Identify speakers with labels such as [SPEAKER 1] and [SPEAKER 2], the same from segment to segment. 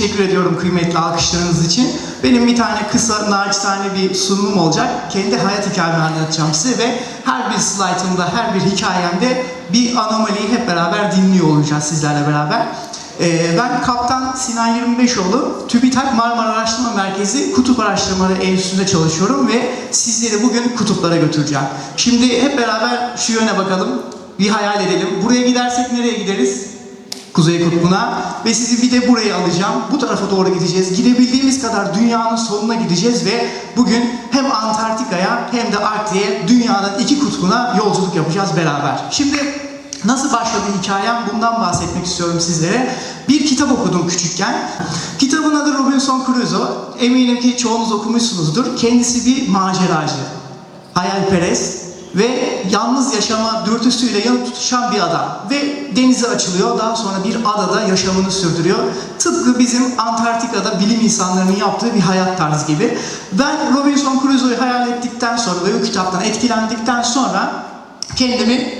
[SPEAKER 1] teşekkür ediyorum kıymetli alkışlarınız için. Benim bir tane kısa, naçizane bir sunumum olacak. Kendi hayat hikayemi anlatacağım size ve her bir slaytımda, her bir hikayemde bir anomaliyi hep beraber dinliyor olacağız sizlerle beraber. Ee, ben Kaptan Sinan 25oğlu, TÜBİTAK Marmara Araştırma Merkezi Kutup Araştırmaları Enstitüsü'nde çalışıyorum ve sizleri bugün kutuplara götüreceğim. Şimdi hep beraber şu yöne bakalım, bir hayal edelim. Buraya gidersek nereye gideriz? Kuzey Kutbu'na ve sizi bir de buraya alacağım. Bu tarafa doğru gideceğiz. Gidebildiğimiz kadar dünyanın sonuna gideceğiz ve bugün hem Antarktika'ya hem de Arktik'e dünyanın iki kutbuna yolculuk yapacağız beraber. Şimdi nasıl başladı hikayem bundan bahsetmek istiyorum sizlere. Bir kitap okudum küçükken. Kitabın adı Robinson Crusoe. Eminim ki çoğunuz okumuşsunuzdur. Kendisi bir maceracı, hayalperest ve yalnız yaşama dürtüsüyle yanıp tutuşan bir adam. Ve denize açılıyor, daha sonra bir adada yaşamını sürdürüyor. Tıpkı bizim Antarktika'da bilim insanlarının yaptığı bir hayat tarzı gibi. Ben Robinson Crusoe'yu hayal ettikten sonra ve o kitaptan etkilendikten sonra kendimi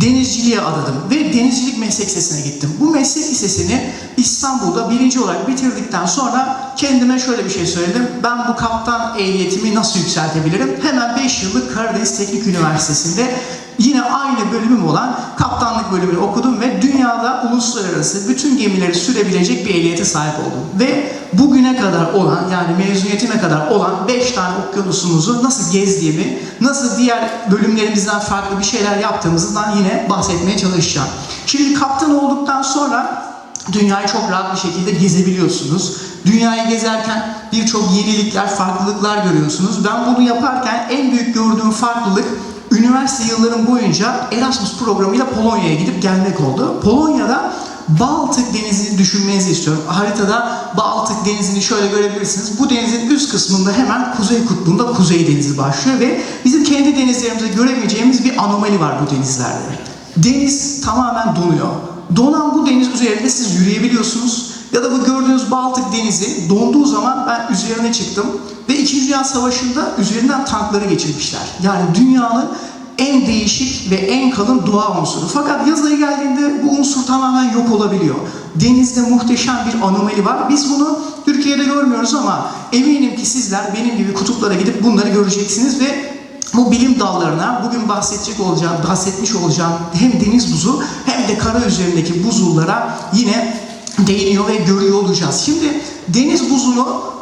[SPEAKER 1] denizciliğe adadım ve denizcilik meslek lisesine gittim. Bu meslek lisesini İstanbul'da birinci olarak bitirdikten sonra kendime şöyle bir şey söyledim. Ben bu kaptan ehliyetimi nasıl yükseltebilirim? Hemen 5 yıllık Karadeniz Teknik Üniversitesi'nde yine aynı bölümüm olan kaptanlık bölümünü okudum ve dünyada uluslararası bütün gemileri sürebilecek bir ehliyete sahip oldum. Ve bugüne kadar olan yani mezuniyetime kadar olan 5 tane okyanusumuzu nasıl gezdiğimi, nasıl diğer bölümlerimizden farklı bir şeyler yaptığımızdan yine bahsetmeye çalışacağım. Şimdi kaptan olduktan sonra dünyayı çok rahat bir şekilde gezebiliyorsunuz. Dünyayı gezerken birçok yenilikler, farklılıklar görüyorsunuz. Ben bunu yaparken en büyük gördüğüm farklılık üniversite yıllarım boyunca Erasmus programıyla Polonya'ya gidip gelmek oldu. Polonya'da Baltık Denizi'ni düşünmenizi istiyorum. Haritada Baltık Denizi'ni şöyle görebilirsiniz. Bu denizin üst kısmında hemen Kuzey Kutbu'nda Kuzey Denizi başlıyor ve bizim kendi denizlerimizde göremeyeceğimiz bir anomali var bu denizlerde. Deniz tamamen donuyor. Donan bu deniz üzerinde siz yürüyebiliyorsunuz. Ya da bu gördüğünüz Baltık Denizi donduğu zaman ben üzerine çıktım ve İkinci Dünya Savaşı'nda üzerinden tankları geçirmişler. Yani dünyanın en değişik ve en kalın doğa unsuru. Fakat yaz ayı geldiğinde bu unsur tamamen yok olabiliyor. Denizde muhteşem bir anomali var. Biz bunu Türkiye'de görmüyoruz ama eminim ki sizler benim gibi kutuplara gidip bunları göreceksiniz ve bu bilim dallarına bugün bahsedecek olacağım, bahsetmiş olacağım hem deniz buzu hem de kara üzerindeki buzullara yine değiniyor ve görüyor olacağız. Şimdi deniz buzunu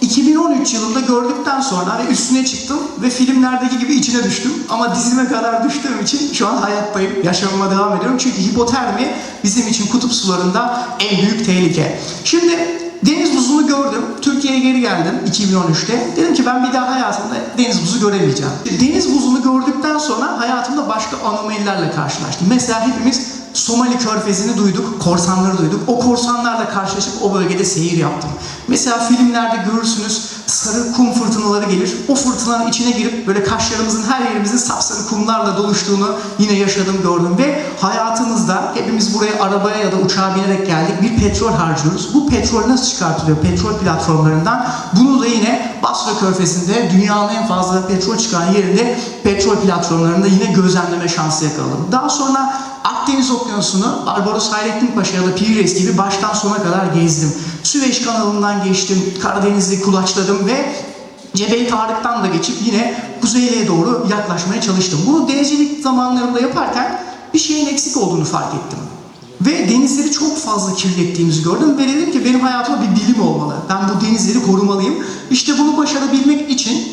[SPEAKER 1] 2013 yılında gördükten sonra ve üstüne çıktım ve filmlerdeki gibi içine düştüm. Ama dizime kadar düştüğüm için şu an hayattayım, yaşamıma devam ediyorum. Çünkü hipotermi bizim için kutup sularında en büyük tehlike. Şimdi deniz buzunu gördüm. Türkiye'ye geri geldim 2013'te. Dedim ki ben bir daha hayatımda deniz buzu göremeyeceğim. Deniz buzunu gördükten sonra hayatımda başka anomalilerle karşılaştım. Mesela hepimiz Somali körfezini duyduk, korsanları duyduk. O korsanlarla karşılaşıp o bölgede seyir yaptım. Mesela filmlerde görürsünüz sarı kum fırtınaları gelir. O fırtınanın içine girip böyle kaşlarımızın her yerimizin sapsarı kumlarla doluştuğunu yine yaşadım gördüm. Ve hayatımızda hepimiz buraya arabaya ya da uçağa binerek geldik. Bir petrol harcıyoruz. Bu petrol nasıl çıkartılıyor petrol platformlarından? Bunu da yine Basra Körfezi'nde dünyanın en fazla petrol çıkan yerinde petrol platformlarında yine gözlemleme şansı yakaladım. Daha sonra Akdeniz Okyanusu'nu Barbaros Hayrettin Paşa ya da Piri Reis gibi baştan sona kadar gezdim. Süveyş kanalından geçtim, Karadeniz'i kulaçladım ve Cebel Tarık'tan da geçip yine kuzeyliğe doğru yaklaşmaya çalıştım. Bunu denizcilik zamanlarında yaparken bir şeyin eksik olduğunu fark ettim. Ve denizleri çok fazla kirlettiğimizi gördüm ve dedim ki benim hayatıma bir bilim olmalı. Ben bu denizleri korumalıyım. İşte bunu başarabilmek için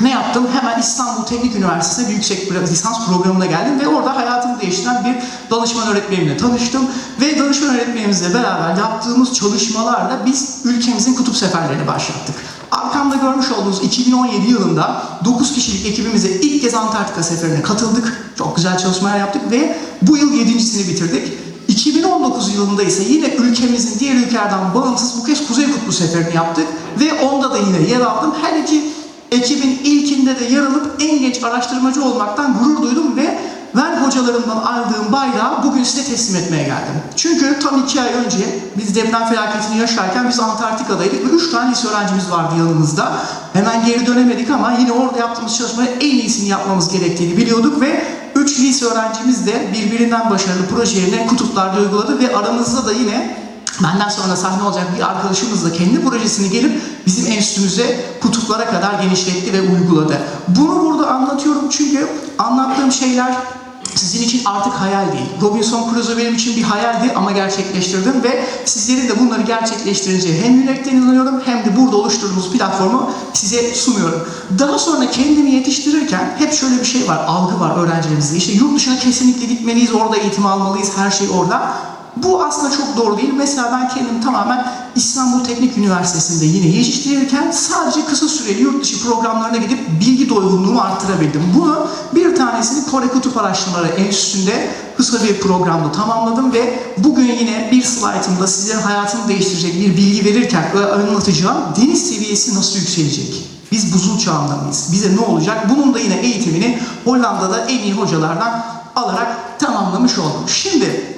[SPEAKER 1] ne yaptım? Hemen İstanbul Teknik Üniversitesi'ne yüksek lisans programına geldim ve orada hayatımı değiştiren bir danışman öğretmenimle tanıştım. Ve danışman öğretmenimizle beraber yaptığımız çalışmalarla biz ülkemizin kutup seferlerini başlattık. Arkamda görmüş olduğunuz 2017 yılında 9 kişilik ekibimize ilk kez Antarktika seferine katıldık. Çok güzel çalışmalar yaptık ve bu yıl 7.sini bitirdik. 2019 yılında ise yine ülkemizin diğer ülkelerden bağımsız bu kez Kuzey Kutbu seferini yaptık ve onda da yine yer aldım. Her iki ekibin ilkinde de yer alıp en genç araştırmacı olmaktan gurur duydum ve ben hocalarımdan aldığım bayrağı bugün size teslim etmeye geldim. Çünkü tam iki ay önce biz deprem felaketini yaşarken biz Antarktika'daydık ve üç tane lise öğrencimiz vardı yanımızda. Hemen geri dönemedik ama yine orada yaptığımız çalışmayı en iyisini yapmamız gerektiğini biliyorduk ve üç lise öğrencimiz de birbirinden başarılı proje yerine kutuplarda uyguladı ve aramızda da yine benden sonra sahne olacak bir arkadaşımız da kendi projesini gelip bizim enstitümüze kutuplara kadar genişletti ve uyguladı. Bunu burada anlatıyorum çünkü anlattığım şeyler sizin için artık hayal değil. Robinson Crusoe benim için bir hayaldi ama gerçekleştirdim ve sizlerin de bunları gerçekleştirince hem yürekten inanıyorum hem de burada oluşturduğumuz platformu size sunuyorum. Daha sonra kendimi yetiştirirken hep şöyle bir şey var, algı var öğrencilerimizde. İşte yurt dışına kesinlikle gitmeliyiz, orada eğitim almalıyız, her şey orada. Bu aslında çok doğru değil. Mesela ben kendim tamamen İstanbul Teknik Üniversitesi'nde yine yetiştirirken sadece kısa süreli yurt dışı programlarına gidip bilgi doygunluğumu arttırabildim. Bunu bir tanesini Kore Kutup Araştırmaları Enstitüsü'nde kısa bir programda tamamladım ve bugün yine bir slaytımda sizlerin hayatını değiştirecek bir bilgi verirken anlatacağım deniz seviyesi nasıl yükselecek? Biz buzul çağında mıyız? Bize ne olacak? Bunun da yine eğitimini Hollanda'da en iyi hocalardan alarak tamamlamış oldum. Şimdi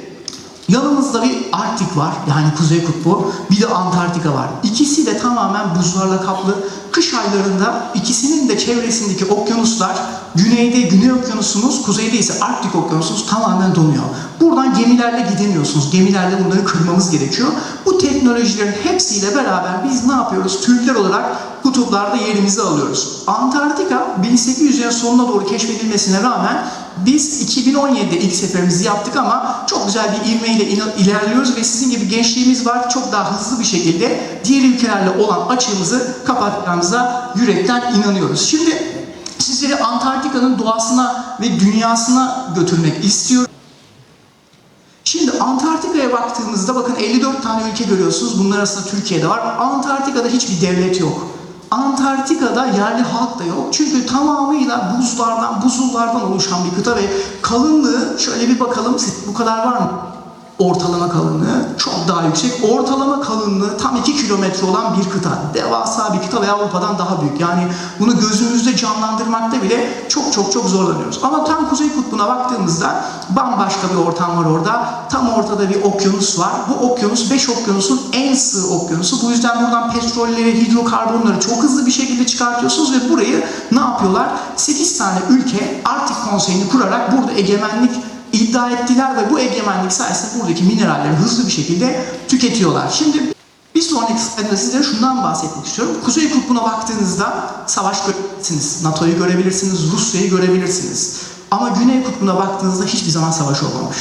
[SPEAKER 1] Yanımızda bir Arktik var, yani Kuzey Kutbu, bir de Antarktika var. İkisi de tamamen buzlarla kaplı. Kış aylarında ikisinin de çevresindeki okyanuslar, güneyde Güney Okyanusumuz, kuzeyde ise Arktik Okyanusumuz tamamen donuyor. Buradan gemilerle gidemiyorsunuz. Gemilerle bunları kırmamız gerekiyor. Bu teknolojilerin hepsiyle beraber biz ne yapıyoruz? Türkler olarak kutuplarda yerimizi alıyoruz. Antarktika 1800'lerin sonuna doğru keşfedilmesine rağmen biz 2017'de ilk seferimizi yaptık ama çok güzel bir ivmeyle ilerliyoruz ve sizin gibi gençliğimiz var. Çok daha hızlı bir şekilde diğer ülkelerle olan açığımızı kapatacağımıza yürekten inanıyoruz. Şimdi sizleri Antarktika'nın doğasına ve dünyasına götürmek istiyorum. Şimdi Antarktika'ya baktığımızda bakın 54 tane ülke görüyorsunuz. Bunlar arasında Türkiye'de var. Antarktika'da hiçbir devlet yok. Antarktika'da yerli halk da yok. Çünkü tamamıyla buzlardan, buzullardan oluşan bir kıta ve kalınlığı şöyle bir bakalım bu kadar var mı? Ortalama kalınlığı çok daha yüksek. Ortalama kalınlığı tam 2 kilometre olan bir kıta. Devasa bir kıta ve Avrupa'dan daha büyük. Yani bunu gözümüzde canlandırmakta bile çok çok çok zorlanıyoruz. Ama tam Kuzey Kutbu'na baktığımızda bambaşka bir ortam var orada. Tam ortada bir okyanus var. Bu okyanus 5 okyanusun en sığ okyanusu. Bu yüzden buradan petrolleri, hidrokarbonları çok hızlı bir şekilde çıkartıyorsunuz ve burayı ne yapıyorlar? 8 tane ülke Arktik Konseyi'ni kurarak burada egemenlik iddia ettiler ve bu egemenlik sayesinde buradaki mineralleri hızlı bir şekilde tüketiyorlar. Şimdi bir sonraki slaytta sizlere şundan bahsetmek istiyorum. Kuzey Kutbu'na baktığınızda savaş görebilirsiniz. NATO'yu görebilirsiniz, Rusya'yı görebilirsiniz. Ama Güney Kutbu'na baktığınızda hiçbir zaman savaş olmamış.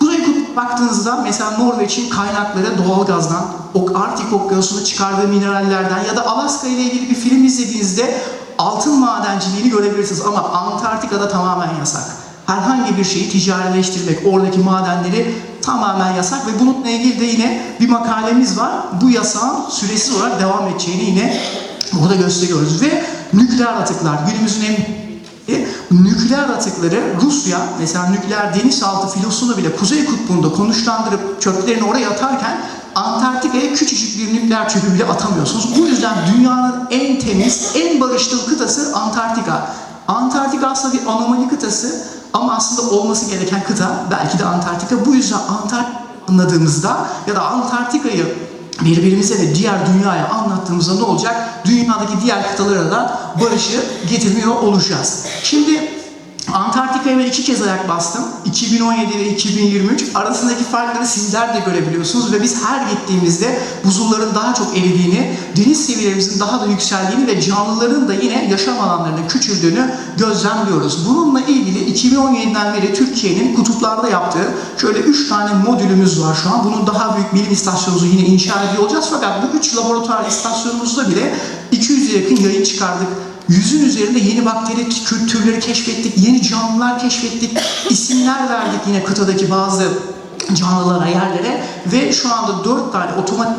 [SPEAKER 1] Kuzey Kutbu'na baktığınızda mesela Norveç'in kaynakları doğalgazdan, o Arktik Okyanusu'nda çıkardığı minerallerden ya da Alaska ile ilgili bir film izlediğinizde altın madenciliğini görebilirsiniz. Ama Antarktika'da tamamen yasak herhangi bir şeyi ticarileştirmek, oradaki madenleri tamamen yasak ve bununla ilgili de yine bir makalemiz var. Bu yasağın süresiz olarak devam edeceğini yine burada gösteriyoruz ve nükleer atıklar günümüzün en nükleer atıkları Rusya mesela nükleer denizaltı filosunu bile Kuzey Kutbu'nda konuşlandırıp çöplerini oraya atarken Antarktika'ya küçücük bir nükleer çöpü bile atamıyorsunuz. Bu yüzden dünyanın en temiz, en barışçıl kıtası Antarktika. Antarktika aslında bir anomali kıtası ama aslında olması gereken kıta belki de Antarktika. Bu yüzden Antarktika anladığımızda ya da Antarktika'yı birbirimize ve diğer dünyaya anlattığımızda ne olacak? Dünyadaki diğer kıtalara da barışı getirmiyor olacağız. Şimdi Ben iki kez ayak bastım. 2017 ve 2023 arasındaki farkları sizler de görebiliyorsunuz ve biz her gittiğimizde buzulların daha çok eridiğini, deniz seviyelerimizin daha da yükseldiğini ve canlıların da yine yaşam alanlarının küçüldüğünü gözlemliyoruz. Bununla ilgili 2017'den beri Türkiye'nin kutuplarda yaptığı şöyle 3 tane modülümüz var şu an. Bunun daha büyük bilim istasyonumuzu yine inşa ediyor olacağız fakat bu 3 laboratuvar istasyonumuzda bile 200'e yakın yayın çıkardık. Yüzün üzerinde yeni bakteri türleri keşfettik, yeni canlılar keşfettik, isimler verdik yine kıtadaki bazı canlılara, yerlere ve şu anda dört tane otomatik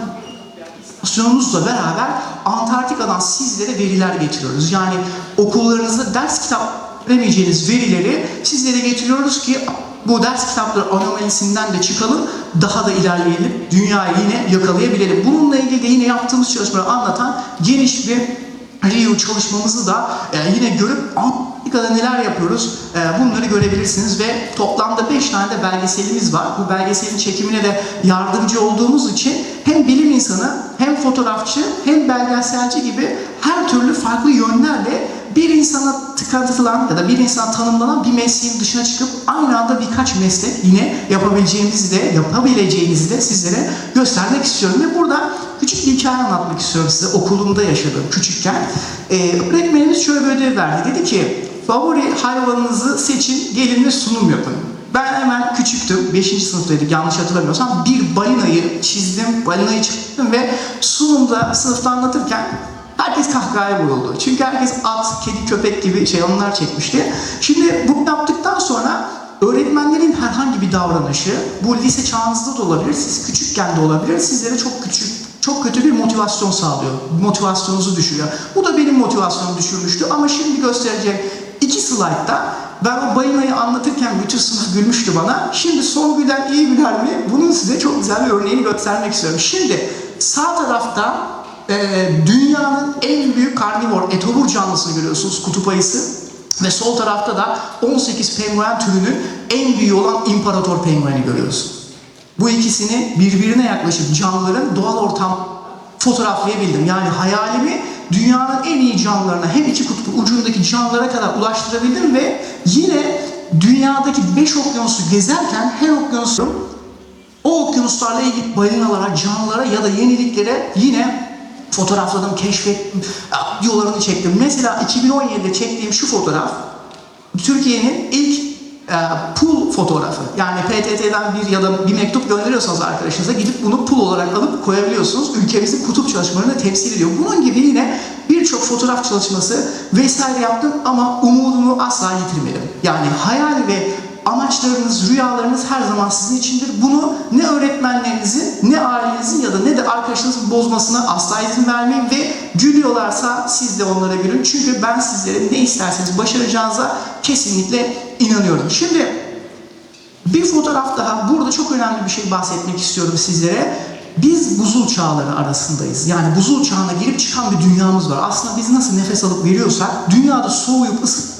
[SPEAKER 1] istasyonumuzla beraber Antarktika'dan sizlere veriler getiriyoruz. Yani okullarınızda ders kitap veremeyeceğiniz verileri sizlere getiriyoruz ki bu ders kitapları anomalisinden de çıkalım, daha da ilerleyelim, dünyayı yine yakalayabilelim. Bununla ilgili de yine yaptığımız çalışmaları anlatan geniş bir Rio çalışmamızı da e, yine görüp Amerika'da neler yapıyoruz e, bunları görebilirsiniz ve toplamda 5 tane de belgeselimiz var. Bu belgeselin çekimine de yardımcı olduğumuz için hem bilim insanı hem fotoğrafçı hem belgeselci gibi her türlü farklı yönlerle bir insana tıkantılan ya da bir insana tanımlanan bir mesleğin dışına çıkıp aynı anda birkaç meslek yine yapabileceğimizi de yapabileceğinizi de sizlere göstermek istiyorum. Ve burada küçük bir hikaye anlatmak istiyorum size okulumda yaşadığım küçükken. Ee, öğretmenimiz şöyle bir ödev verdi. Dedi ki favori hayvanınızı seçin gelin ve sunum yapın. Ben hemen küçüktüm. 5. sınıftaydık yanlış hatırlamıyorsam. Bir balinayı çizdim. Balinayı çıktım ve sunumda sınıfta anlatırken Herkes kahkahaya vuruldu. Çünkü herkes at, kedi, köpek gibi şey onlar çekmişti. Şimdi bunu yaptıktan sonra öğretmenlerin herhangi bir davranışı, bu lise çağınızda da olabilir, siz küçükken de olabilir, sizlere çok küçük çok kötü bir motivasyon sağlıyor. Motivasyonunuzu düşürüyor. Bu da benim motivasyonumu düşürmüştü ama şimdi göstereceğim iki slaytta ben o balinayı anlatırken bütün sınıf gülmüştü bana. Şimdi son gülen iyi güler mi? Bunun size çok güzel bir örneğini göstermek istiyorum. Şimdi sağ tarafta e, dünyanın en büyük karnivor, etobur canlısını görüyorsunuz, kutup ayısı. Ve sol tarafta da 18 penguen türünün en büyüğü olan imparator pengueni görüyorsunuz. Bu ikisini birbirine yaklaşıp canlıların doğal ortam fotoğraflayabildim. Yani hayalimi dünyanın en iyi canlılarına hem iki kutbu ucundaki canlılara kadar ulaştırabildim ve yine dünyadaki 5 okyanusu gezerken her okyanusun o okyanuslarla ilgili balinalara, canlılara ya da yeniliklere yine fotoğrafladım, keşfettim, videolarını çektim. Mesela 2017'de çektiğim şu fotoğraf Türkiye'nin ilk e, fotoğrafı. Yani PTT'den bir ya da bir mektup gönderiyorsanız arkadaşınıza gidip bunu pool olarak alıp koyabiliyorsunuz. Ülkemizin kutup çalışmalarını temsil ediyor. Bunun gibi yine birçok fotoğraf çalışması vesaire yaptım ama umudumu asla yitirmedim. Yani hayal ve amaçlarınız, rüyalarınız her zaman sizin içindir. Bunu ne öğretmenlerinizin, ne ailenizin ya da ne de arkadaşınızın bozmasına asla izin vermeyin ve gülüyorlarsa siz de onlara gülün. Çünkü ben sizlere ne isterseniz başaracağınıza kesinlikle inanıyorum. Şimdi bir fotoğraf daha. Burada çok önemli bir şey bahsetmek istiyorum sizlere. Biz buzul çağları arasındayız. Yani buzul çağına girip çıkan bir dünyamız var. Aslında biz nasıl nefes alıp veriyorsak dünyada soğuyup ısıtıp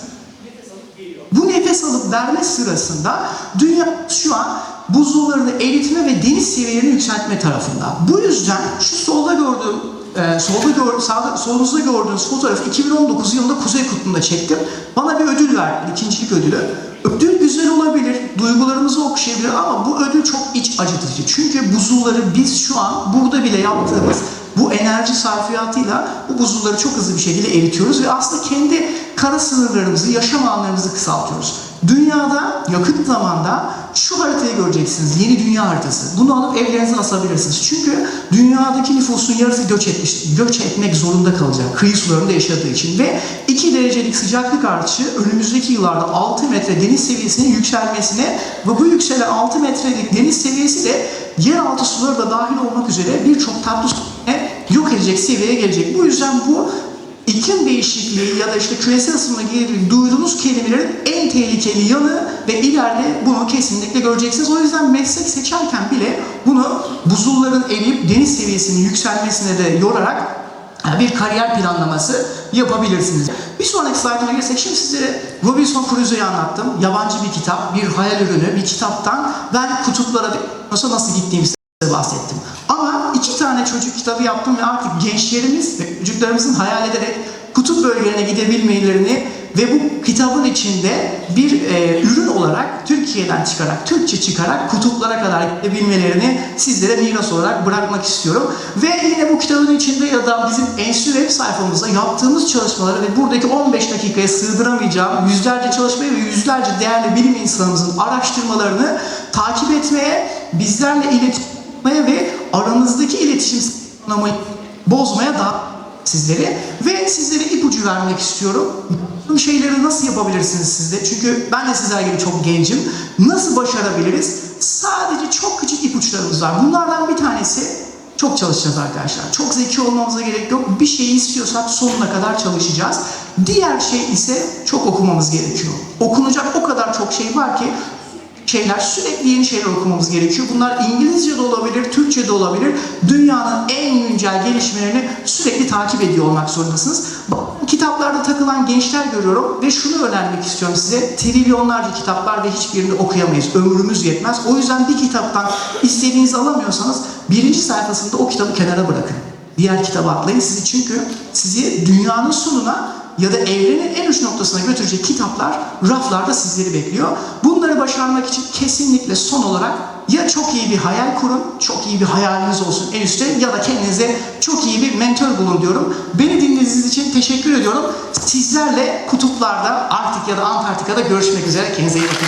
[SPEAKER 1] bu nefes alıp verme sırasında dünya şu an buzullarını eritme ve deniz seviyelerini yükseltme tarafında. Bu yüzden şu solda gördüğüm e, solda gör, sağda, solunuzda gördüğünüz fotoğrafı 2019 yılında Kuzey Kutbu'nda çektim. Bana bir ödül verdi, ikincilik ödülü. Ödül güzel olabilir, duygularımızı okşayabilir ama bu ödül çok iç acıtıcı. Çünkü buzulları biz şu an burada bile yaptığımız bu enerji sarfiyatıyla bu buzulları çok hızlı bir şekilde eritiyoruz ve aslında kendi kara sınırlarımızı, yaşam alanlarımızı kısaltıyoruz. Dünyada yakın zamanda şu haritayı göreceksiniz. Yeni dünya haritası. Bunu alıp evlerinize asabilirsiniz. Çünkü dünyadaki nüfusun yarısı göç etmiş, göç etmek zorunda kalacak. Kıyı sularında yaşadığı için ve 2 derecelik sıcaklık artışı önümüzdeki yıllarda 6 metre deniz seviyesinin yükselmesine ve bu yükselen 6 metrelik deniz seviyesi de yeraltı suları da dahil olmak üzere birçok tatlı suyu yok edecek seviyeye gelecek. Bu yüzden bu iklim değişikliği ya da işte küresel ısınma gibi duyduğunuz kelimelerin en tehlikeli yanı ve ileride bunu kesinlikle göreceksiniz. O yüzden meslek seçerken bile bunu buzulların eriyip deniz seviyesinin yükselmesine de yorarak bir kariyer planlaması yapabilirsiniz. Bir sonraki slaytıma girsek şimdi sizlere Robinson Crusoe'yu anlattım. Yabancı bir kitap, bir hayal ürünü, bir kitaptan ben kutuplara nasıl nasıl gittiğimi size bahsettim. Ama iki tane çocuk kitabı yaptım ve artık gençlerimiz ve çocuklarımızın hayal ederek kutup bölgelerine gidebilmelerini ve bu kitabın içinde bir e, ürün olarak Türkiye'den çıkarak, Türkçe çıkarak kutuplara kadar gidebilmelerini sizlere miras olarak bırakmak istiyorum. Ve yine bu kitabın içinde ya da bizim enstitü web sayfamızda yaptığımız çalışmaları ve buradaki 15 dakikaya sığdıramayacağım yüzlerce çalışmayı ve yüzlerce değerli bilim insanımızın araştırmalarını takip etmeye, bizlerle iletişim ve aranızdaki iletişim sınırlamayı bozmaya da sizlere ve sizlere ipucu vermek istiyorum. Bu şeyleri nasıl yapabilirsiniz siz de? Çünkü ben de sizler gibi çok gencim. Nasıl başarabiliriz? Sadece çok küçük ipuçlarımız var. Bunlardan bir tanesi çok çalışacağız arkadaşlar. Çok zeki olmamıza gerek yok. Bir şeyi istiyorsak sonuna kadar çalışacağız. Diğer şey ise çok okumamız gerekiyor. Okunacak o kadar çok şey var ki şeyler, sürekli yeni şeyler okumamız gerekiyor. Bunlar İngilizce de olabilir, Türkçe de olabilir. Dünyanın en güncel gelişmelerini sürekli takip ediyor olmak zorundasınız. Kitaplarda takılan gençler görüyorum ve şunu önermek istiyorum size. Trilyonlarca kitap var ve hiçbirini okuyamayız. Ömrümüz yetmez. O yüzden bir kitaptan istediğinizi alamıyorsanız birinci sayfasında o kitabı kenara bırakın. Diğer kitaba atlayın sizi çünkü sizi dünyanın sonuna ya da evrenin en uç noktasına götürecek kitaplar raflarda sizleri bekliyor. Bunları başarmak için kesinlikle son olarak ya çok iyi bir hayal kurun, çok iyi bir hayaliniz olsun en üstte ya da kendinize çok iyi bir mentor bulun diyorum. Beni dinlediğiniz için teşekkür ediyorum. Sizlerle kutuplarda, Arktik ya da Antarktika'da görüşmek üzere. Kendinize iyi bakın.